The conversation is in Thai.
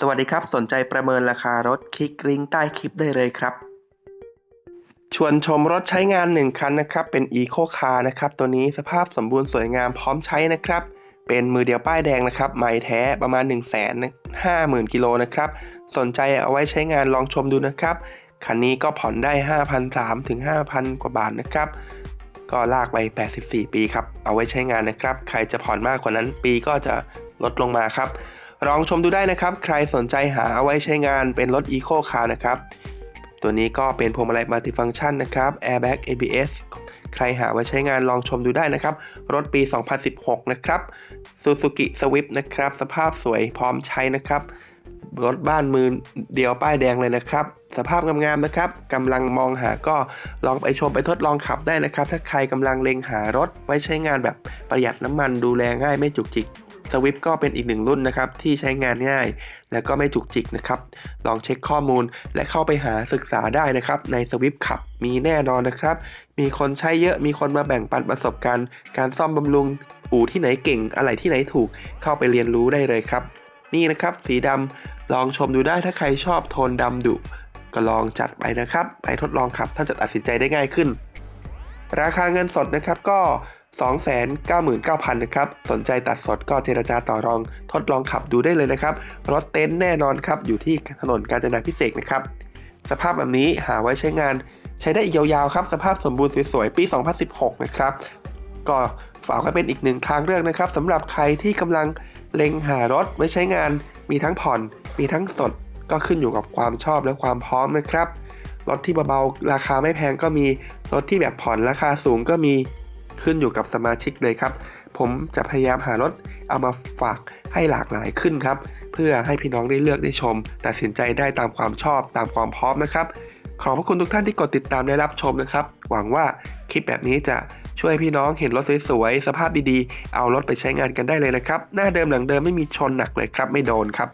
สวัสดีครับ สนใจประเมินราคารถคลิกลิงก์ใต้คลิปได้เลยครับ ชวนชมรถใช้งาน 1 คันนะครับ เป็น Eco Car นะครับ ตัวนี้สภาพสมบูรณ์สวยงามพร้อมใช้นะครับ เป็นมือเดียวป้ายแดงนะครับใหม่แท้ประมาณ 1 5 0 0 0 0 กิโลนะครับ สนใจเอาไว้ใช้งานลองชมดูนะครับ คันนี้ก็ผ่อนได้ 5,300ถึง5,000 กว่าบาทนะครับ ก็ลากไป 84 ปีครับ เอาไว้ใช้งานนะครับ ใครจะผ่อนมากกว่านั้นปีก็จะลดลงมาครับ ลองชมดูได้นะครับ ใครสนใจหาเอาไว้ใช้งานเป็นรถ Eco Car นะครับ ตัวนี้ก็เป็นพวงมาลัยมัลติฟัง c t ชันนะครับ Airbag ABS ใครหาไว้ใช้งานลองชมดูได้นะครับ รถปี 2016 นะครับ Suzuki Swift นะครับ สภาพสวยพร้อมใช้นะครับ รถบ้านมือเดียวป้ายแดงเลยนะครับ สภาพงามๆนะครับกำลังมองหาก็ลองไปชมไปทดลองขับได้นะครับ ถ้าใครกำลังเล็งหารถไว้ใช้งานแบบประหยัดน้ำมันดูแลง่ายไม่จุกจิก สวิฟก็เป็นอีกหนึ่งรุ่นนะครับที่ใช้งานง่าย และก็ไม่จุกจิกนะครับ ลองเช็คข้อมูลและเข้าไปหาศึกษาได้นะครับในสวิฟขับมีแน่นอนนะครับ มีคนใช้เยอะมีคนมาแบ่งปันประสบการณ์ การซ่อมบำรุงอู่ที่ไหนเก่งอะไรที่ไหนถูกเข้าไปเรียนรู้ได้เลยครับ นี่นะครับสีดำลองชมดูได้ถ้าใครชอบโทนดำดุก็ลองจัดไปนะครับ ไปทดลองขับท่านจะตัดสินใจได้ง่ายขึ้น ราคาเงินสดนะครับก็ 299,000นะครับ สนใจตัดสดก็เจรจาต่อรอง ทดลองขับดูได้เลยนะครับ รถเต็นท์แน่นอนครับ อยู่ที่ถนนกาญจนาพิเศษกนะครับ สภาพแบบนี้หาไว้ใช้งาน ใช้ได้ยาวๆครับ สภาพสมบูรณ์สวยๆ ปี 2016 นะครับ ก็ฝากไว้เป็นอีกหนึ่งทางเลือกนะครับสำหรับใครที่กำลังเล็งหารถไว้ใช้งาน มีทั้งผ่อน มีทั้งสด ก็ขึ้นอยู่กับความชอบและความพร้อมนะครับ รถที่เบาๆ ราคาไม่แพงก็มี รถที่แบบผ่อนราคาสูงก็มี ขึ้นอยู่กับสมาชิกเลยครับ ผมจะพยายามหารถเอามาฝากให้หลากหลายขึ้นครับ เพื่อให้พี่น้องได้เลือกได้ชม ตัดสินใจได้ตามความชอบตามความพร้อมนะครับ ขอบพระคุณทุกท่านที่กดติดตามและรับชมนะครับ หวังว่าคลิปแบบนี้จะช่วยพี่น้องเห็นรถสวยๆสภาพดีๆ เอารถไปใช้งานกันได้เลยนะครับ หน้าเดิมหลังเดิมไม่มีชนหนักเลยครับ ไม่โดนครับ